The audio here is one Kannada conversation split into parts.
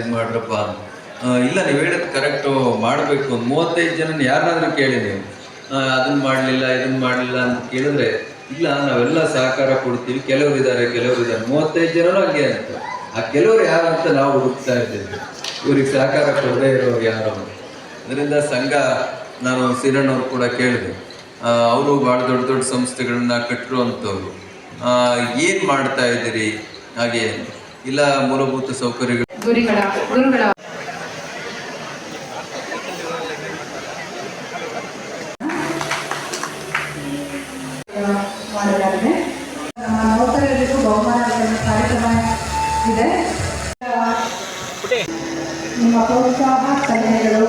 ಇದು ಮಾಡ್ರಪ್ಪ ಇಲ್ಲ, ನೀವು ಹೇಳೋದು ಕರೆಕ್ಟು ಮಾಡಬೇಕು. ಒಂದು ಮೂವತ್ತೈದು ಜನ ಯಾರನ್ನಾದ್ರೂ ಕೇಳಿ ನೀವು. ಅದನ್ನು ಮಾಡಲಿಲ್ಲ ಇದನ್ನ ಮಾಡಲಿಲ್ಲ ಅಂತ ಕೇಳಿದ್ರೆ, ಇಲ್ಲ, ನಾವೆಲ್ಲ ಸಹಕಾರ ಕೊಡ್ತೀವಿ. ಕೆಲವರು ಇದ್ದಾರೆ ಕೆಲವರು ಇದ್ದಾರೆ ಮೂವತ್ತೈದು ಜನರು ಹಾಗೆ ಅಂತ. ಆ ಕೆಲವರು ಯಾರು ಅಂತ ನಾವು ಹುಡುಕ್ತಾ ಇದ್ದೇವೆ. ಇವ್ರಿಗೆ ಸಹಕಾರ ಕೊಡದೇ ಇರೋರು ಯಾರು. ಅದರಿಂದ ಸಂಘ, ನಾನು ಸಿರಣ್ಣವ್ರು ಕೂಡ ಕೇಳಿದೆ. ಅವರು ಭಾಳ ದೊಡ್ಡ ದೊಡ್ಡ ಸಂಸ್ಥೆಗಳನ್ನ ಕಟ್ಟಿರುವಂಥವ್ರು ಏನು ಮಾಡ್ತಾ ಇದ್ದೀರಿ? ಹಾಗೆ. ಇಲ್ಲ, ಮೂಲಭೂತ ಸೌಕರ್ಯಗಳು ಗುರಿಗಳ ಗುರುಗಳ. ಮಾಡಲಾಗಿದೆ ಇದೆ. ನಿಮ್ಮ ಪ್ರೋತ್ಸಾಹ ಸಲಹೆಗಳು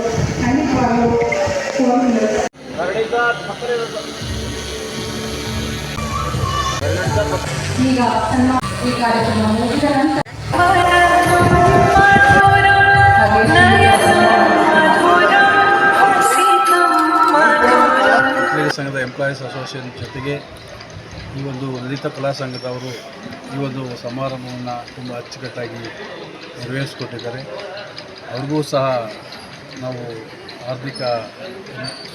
ಈಗ ಸನ್ಮಾನ ಈ ಕಾರ್ಯಕ್ರಮ ಮುಗಿದ ನಂತರ ಸಂಘದ ಎಂಪ್ಲಾಯೀಸ್ ಅಸೋಸಿಯೇಷನ್ ಜೊತೆಗೆ ಈ ಒಂದು ಲಲಿತ ಕಲಾ ಸಂಘದವರು ಈ ಒಂದು ಸಮಾರಂಭವನ್ನು ತುಂಬ ಅಚ್ಚುಕಟ್ಟಾಗಿ ನೆರವೇರಿಸಿಕೊಟ್ಟಿದ್ದಾರೆ. ಅವ್ರಿಗೂ ಸಹ ನಾವು ಹಾರ್ದಿಕ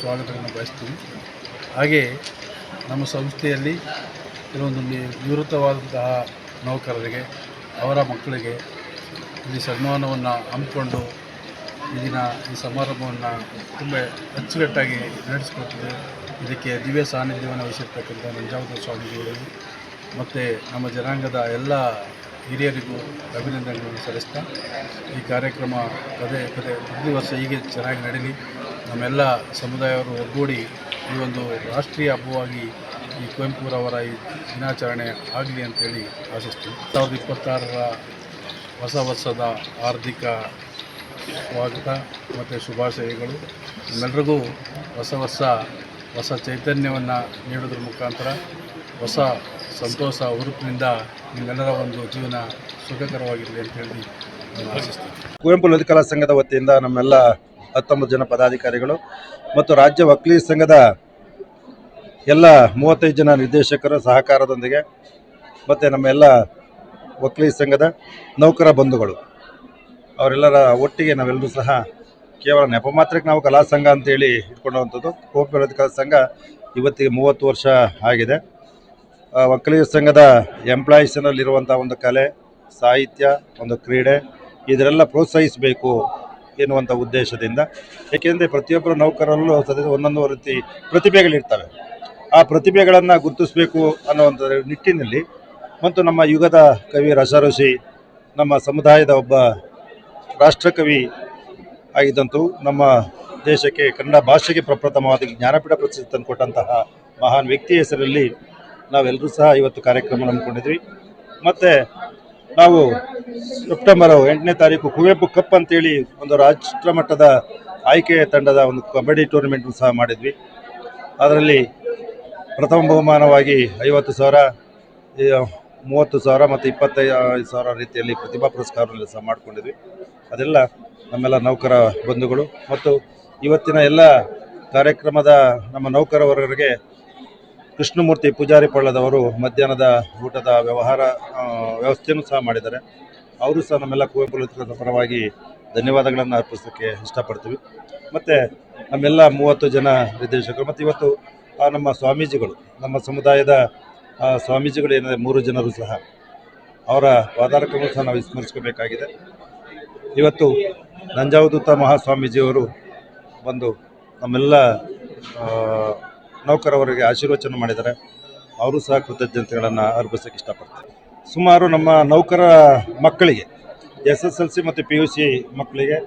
ಸ್ವಾಗತವನ್ನು ಬಯಸ್ತೀವಿ. ಹಾಗೆ ನಮ್ಮ ಸಂಸ್ಥೆಯಲ್ಲಿ ಕೆಲವೊಂದು ನಿವೃತ್ತವಾದಂತಹ ನೌಕರರಿಗೆ, ಅವರ ಮಕ್ಕಳಿಗೆ ಇಲ್ಲಿ ಸನ್ಮಾನವನ್ನು ಹಮ್ಮಿಕೊಂಡು ಈ ದಿನ ಈ ಸಮಾರಂಭವನ್ನು ತುಂಬ ಅಚ್ಚುಕಟ್ಟಾಗಿ ನಡೆಸಿಕೊಟ್ಟಿದೆ ಇದಕ್ಕೆ ದಿವ್ಯ ಸಾನ್ನಿಧ್ಯವನ್ನು ವಹಿಸಿರ್ತಕ್ಕಂಥ ನಂಜಾವತ ಸ್ವಾಮೀಜಿಯವರು ಮತ್ತು ನಮ್ಮ ಜನಾಂಗದ ಎಲ್ಲ ಹಿರಿಯರಿಗೂ ಅಭಿನಂದನೆಗಳನ್ನು ಸಲ್ಲಿಸ್ತಾ ಈ ಕಾರ್ಯಕ್ರಮ ಪದೇ ಪದೇ ಪ್ರತಿ ವರ್ಷ ಹೀಗೆ ಚೆನ್ನಾಗಿ ನಡೀಲಿ. ನಮ್ಮೆಲ್ಲ ಸಮುದಾಯವರು ಒಗ್ಗೂಡಿ ಈ ಒಂದು ರಾಷ್ಟ್ರೀಯ ಹಬ್ಬವಾಗಿ ಈ ಕುವೆಂಪುರವರ ಈ ದಿನಾಚರಣೆ ಆಗಲಿ ಅಂತೇಳಿ ಆಶಿಸ್ತೀವಿ. ಸಾವಿರದ ಇಪ್ಪತ್ತಾರರ ಹೊಸ ವರ್ಷದ ಆರ್ಥಿಕ ಸ್ವಾಗತ ಮತ್ತು ಶುಭಾಶಯಗಳು. ನಮ್ಮೆಲ್ಲರಿಗೂ ಹೊಸ ವರ್ಷ ಹೊಸ ಚೈತನ್ಯವನ್ನು ನೀಡೋದ್ರ ಮುಖಾಂತರ ಹೊಸ ಸಂತೋಷ, ಹುರುಪಿನಿಂದ ನಿಮ್ಮೆಲ್ಲರ ಒಂದು ಜೀವನ ಸುಖಕರವಾಗಿರಲಿ ಅಂತ ಹೇಳಿ ಕುವೆಂಪು ಲಲಿತ ಕಲಾ ಸಂಘದ ವತಿಯಿಂದ ನಮ್ಮೆಲ್ಲ ಹತ್ತೊಂಬತ್ತು ಜನ ಪದಾಧಿಕಾರಿಗಳು ಮತ್ತು ರಾಜ್ಯ ವಕೀಲ ಸಂಘದ ಎಲ್ಲ ಮೂವತ್ತೈದು ಜನ ನಿರ್ದೇಶಕರ ಸಹಕಾರದೊಂದಿಗೆ ಮತ್ತು ನಮ್ಮೆಲ್ಲ ವಕೀಲ ಸಂಘದ ನೌಕರ ಬಂಧುಗಳು. ಅವರೆಲ್ಲರ ಒಟ್ಟಿಗೆ ನಾವೆಲ್ಲರೂ ಸಹ ಕೇವಲ ನೆಪ ಮಾತ್ರಕ್ಕೆ ನಾವು ಕಲಾ ಸಂಘ ಅಂತೇಳಿ ಇಟ್ಕೊಂಡವಂಥದ್ದು ಕುವೆಂಪು ವಿರೋಧಿ ಕಲಾ ಸಂಘ ಇವತ್ತಿಗೆ ಮೂವತ್ತು ವರ್ಷ ಆಗಿದೆ. ಆ, ವಕೀಲರ ಸಂಘದ ಎಂಪ್ಲಾಯೀಸ್ನಲ್ಲಿರುವಂಥ ಒಂದು ಕಲೆ ಸಾಹಿತ್ಯ ಒಂದು ಕ್ರೀಡೆ ಇದರೆಲ್ಲ ಪ್ರೋತ್ಸಾಹಿಸಬೇಕು ಎನ್ನುವಂಥ ಉದ್ದೇಶದಿಂದ. ಏಕೆಂದರೆ ಪ್ರತಿಯೊಬ್ಬರು ನೌಕರರಲ್ಲೂ ಸದ್ಯ ಒಂದೊಂದು ರೀತಿ ಪ್ರತಿಭೆಗಳಿರ್ತವೆ. ಆ ಪ್ರತಿಭೆಗಳನ್ನು ಗುರುತಿಸಬೇಕು ಅನ್ನೋವಂಥ ನಿಟ್ಟಿನಲ್ಲಿ ಮತ್ತು ನಮ್ಮ ಯುಗದ ಕವಿ ರಸಋಷಿ ನಮ್ಮ ಸಮುದಾಯದ ಒಬ್ಬ ರಾಷ್ಟ್ರಕವಿ ಆಗಿದ್ದಂತೂ ನಮ್ಮ ದೇಶಕ್ಕೆ, ಕನ್ನಡ ಭಾಷೆಗೆ ಪ್ರಪ್ರಥಮವಾದ ಜ್ಞಾನಪೀಠ ಪ್ರಶಸ್ತಿ ತಂದುಕೊಟ್ಟಂತಹ ಮಹಾನ್ ವ್ಯಕ್ತಿ ಹೆಸರಲ್ಲಿ ನಾವೆಲ್ಲರೂ ಸಹ ಇವತ್ತು ಕಾರ್ಯಕ್ರಮ ಹಮ್ಮಿಕೊಂಡಿದ್ವಿ. ಮತ್ತು ನಾವು ಸೆಪ್ಟೆಂಬರ್ ಎಂಟನೇ ತಾರೀಕು ಕುವೆಂಪು ಕಪ್ ಅಂತೇಳಿ ಒಂದು ರಾಷ್ಟ್ರ ಮಟ್ಟದ ಆಯ್ಕೆ ತಂಡದ ಒಂದು ಕಬಡ್ಡಿ ಟೂರ್ನಮೆಂಟ್ ಸಹ ಮಾಡಿದ್ವಿ. ಅದರಲ್ಲಿ ಪ್ರಥಮ ಬಹುಮಾನವಾಗಿ ಐವತ್ತು ಸಾವಿರ ಮೂವತ್ತು ಸಾವಿರ ಮತ್ತು ಇಪ್ಪತ್ತೈದು ಸಾವಿರ ರೀತಿಯಲ್ಲಿ ಪ್ರತಿಭಾ ಪುರಸ್ಕಾರವನ್ನು ಸಹ ಮಾಡಿಕೊಂಡಿದ್ವಿ. ಅದೆಲ್ಲ ನಮ್ಮೆಲ್ಲ ನೌಕರ ಬಂಧುಗಳು ಮತ್ತು ಇವತ್ತಿನ ಎಲ್ಲ ಕಾರ್ಯಕ್ರಮದ ನಮ್ಮ ನೌಕರವರ್ಗರಿಗೆ ಕೃಷ್ಣಮೂರ್ತಿ ಪೂಜಾರಿ ಪಳ್ಳದವರು ಮಧ್ಯಾಹ್ನದ ಊಟದ ವ್ಯವಹಾರ ವ್ಯವಸ್ಥೆಯನ್ನು ಸಹ ಮಾಡಿದ್ದಾರೆ. ಅವರು ಸಹ ನಮ್ಮೆಲ್ಲ ಕುವೆಂಪು ಲಲಿತ ಪರವಾಗಿ ಧನ್ಯವಾದಗಳನ್ನು ಅರ್ಪಿಸೋಕ್ಕೆ ಇಷ್ಟಪಡ್ತೀವಿ. ಮತ್ತು ನಮ್ಮೆಲ್ಲ ಮೂವತ್ತು ಜನ ನಿರ್ದೇಶಕರು ಮತ್ತು ಇವತ್ತು ನಮ್ಮ ಸ್ವಾಮೀಜಿಗಳು, ನಮ್ಮ ಸಮುದಾಯದ ಸ್ವಾಮೀಜಿಗಳು ಏನಿದೆ, ಮೂರು ಜನರು ಸಹ ಅವರ ಪಾದಾರಕವನ್ನು ಸಹ ನಾವು ವಿಸ್ಮರಿಸ್ಕೋಬೇಕಾಗಿದೆ ಇವತ್ತು ನಂಜಾವುದೂತ ಮಹಾಸ್ವಾಮೀಜಿಯವರು ಬಂದು ನಮ್ಮೆಲ್ಲ ನೌಕರವರಿಗೆ ಆಶೀರ್ವಚನ ಮಾಡಿದ್ದಾರೆ. ಅವರು ಸಹ ಕೃತಜ್ಞತೆಗಳನ್ನು ಅರ್ಪಿಸೋಕ್ಕೆ ಇಷ್ಟಪಡ್ತಾರೆ ಸುಮಾರು ನಮ್ಮ ನೌಕರ ಮಕ್ಕಳಿಗೆ ಎಸ್ ಎಸ್ ಎಲ್ ಸಿ ಮತ್ತು ಪಿ ಯು ಸಿ ಮಕ್ಕಳಿಗೆ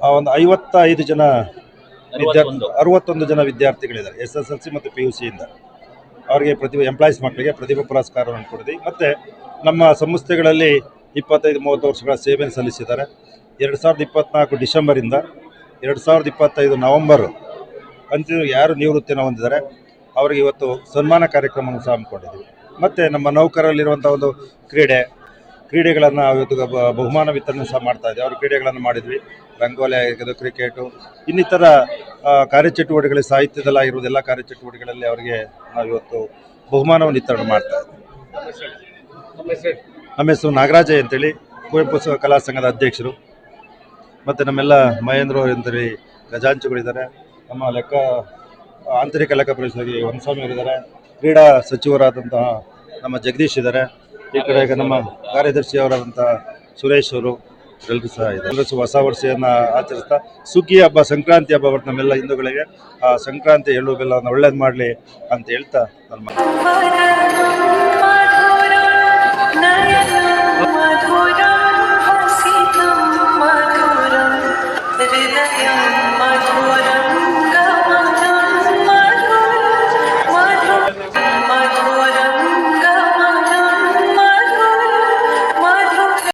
ಆ, ಒಂದು ಐವತ್ತೈದು ಜನ ವಿದ್ಯಾರ್ಥಿ ಅರವತ್ತೊಂದು. ಜನ ವಿದ್ಯಾರ್ಥಿಗಳಿದ್ದಾರೆ ಎಸ್ ಎಸ್ ಎಲ್ ಸಿ ಮತ್ತು ಪಿ ಯು ಸಿಯಿಂದ. ಅವರಿಗೆ ಪ್ರತಿಭೆ ಎಂಪ್ಲಾಯೀಸ್ ಮಕ್ಕಳಿಗೆ ಪ್ರತಿಭಾ ಪುರಸ್ಕಾರವನ್ನು ಕೊಡಿದ್ವಿ ಮತ್ತು ನಮ್ಮ ಸಂಸ್ಥೆಗಳಲ್ಲಿ ಇಪ್ಪತ್ತೈದು, ಮೂವತ್ತು ವರ್ಷಗಳ ಸೇವೆಯನ್ನು ಸಲ್ಲಿಸಿದ್ದಾರೆ. ಎರಡು ಸಾವಿರದ ಇಪ್ಪತ್ತ್ನಾಲ್ಕು ಡಿಸೆಂಬರಿಂದ ಎರಡು ಸಾವಿರದ ಇಪ್ಪತ್ತೈದು ನವಂಬರ್ ಅಂತಿಮ ಯಾರು ನಿವೃತ್ತಿಯನ್ನು ಹೊಂದಿದ್ದಾರೆ, ಅವರಿಗೆ ಇವತ್ತು ಸನ್ಮಾನ ಕಾರ್ಯಕ್ರಮವನ್ನು ಸಹ ಹಮ್ಮಿಕೊಂಡಿದ್ದೀವಿ ಮತ್ತು ನಮ್ಮ ನೌಕರರಲ್ಲಿರುವಂಥ ಒಂದು ಕ್ರೀಡೆ, ಕ್ರೀಡೆಗಳನ್ನು ಇವತ್ತು ಬಹುಮಾನ ವಿತರಣೆ ಸಹ ಮಾಡ್ತಾ ಇದ್ದೀವಿ. ಅವರು ಕ್ರೀಡೆಗಳನ್ನು ಮಾಡಿದ್ವಿ. ರಂಗೋಲಿ ಆಗಿರ್ಬೋದು, ಕ್ರಿಕೆಟು, ಇನ್ನಿತರ ಕಾರ್ಯಚಟುವಟಿಕೆಗಳಲ್ಲಿ ಸಾಹಿತ್ಯದಲ್ಲಾಗಿರುವುದು ಎಲ್ಲ ಕಾರ್ಯಚಟುವಟಿಕೆಗಳಲ್ಲಿ ಅವರಿಗೆ ನಾವು ಇವತ್ತು ಬಹುಮಾನವನ್ನು ವಿತರಣೆ ಮಾಡ್ತಾ ಇದ್ದೀವಿ. ನಮ್ಮ ಹೆಸರು ನಾಗರಾಜ ಅಂತೇಳಿ ಕುವೆಂಪು ಕಲಾ ಸಂಘದ ಅಧ್ಯಕ್ಷರು. ಮತ್ತು ನಮ್ಮೆಲ್ಲ ಮಹೇಂದ್ರ ಅವರಿಂದರಿ ಗಜಾಂಚುಗಳಿದ್ದಾರೆ ನಮ್ಮ ಲೆಕ್ಕ, ಆಂತರಿಕ ಲೆಕ್ಕ ಪರಿಶೋಧಕಿ ಹೊನ್ಸ್ವಾಮಿ ಅವರಿದ್ದಾರೆ ಕ್ರೀಡಾ ಸಚಿವರಾದಂತಹ ನಮ್ಮ ಜಗದೀಶ್ ಇದ್ದಾರೆ. ಈ ಕಡೆ ನಮ್ಮ ಕಾರ್ಯದರ್ಶಿ ಅವರಾದಂತಹ ಸುರೇಶ್ ಅವರು ಎಲ್ಲರೂ ಸಹ ಇದೆ ಎಲ್ಲರೂ ಹೊಸ ವರ್ಷವನ್ನು ಆಚರಿಸ್ತಾ, ಸುಗ್ಗಿ ಹಬ್ಬ, ಸಂಕ್ರಾಂತಿ ಹಬ್ಬ ಬರ್ತಾ ನಮ್ಮೆಲ್ಲ ಹಿಂದೂಗಳಿಗೆ. ಆ ಸಂಕ್ರಾಂತಿ ಎಳ್ಳು ಬೆಲ್ಲವನ್ನು ಒಳ್ಳೇದು ಮಾಡಲಿ ಅಂತ ಹೇಳ್ತಾ ನನ್ನ मधुरं हृदयं मधुरम्